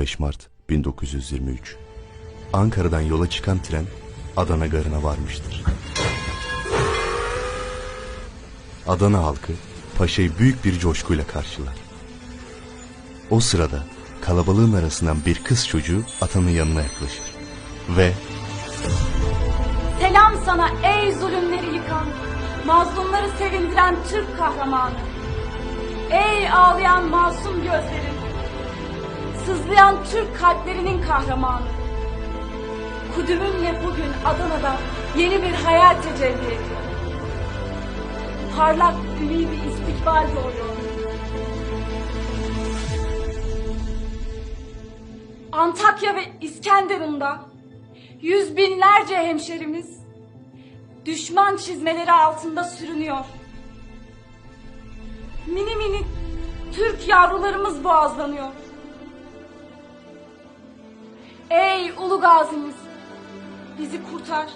15 Mart 1923 Ankara'dan yola çıkan tren Adana garına varmıştır. Adana halkı paşayı büyük bir coşkuyla karşılar. O sırada kalabalığın arasından bir kız çocuğu atanın yanına yaklaşır. Ve Selam sana ey zulümleri yıkan, mazlumları sevindiren Türk kahramanı. Ey ağlayan masum gözlerin, sızlayan Türk kalplerinin kahramanı. Kudümünle bugün Adana'da yeni bir hayal tecelli ediyor. Parlak ümidi istikbal doğuyor. Antakya ve İskenderun'da yüz binlerce hemşerimiz düşman çizmeleri altında sürünüyor. Mini mini Türk yavrularımız boğazlanıyor. Ey ulu gazimiz bizi kurtar.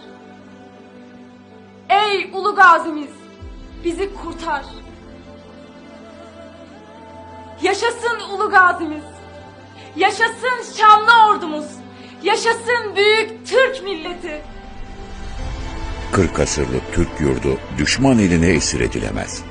Ey ulu gazimiz bizi kurtar. Yaşasın ulu gazimiz. Yaşasın şanlı ordumuz. Yaşasın büyük Türk milleti. 40 asırlık Türk yurdu düşman eline esir edilemez.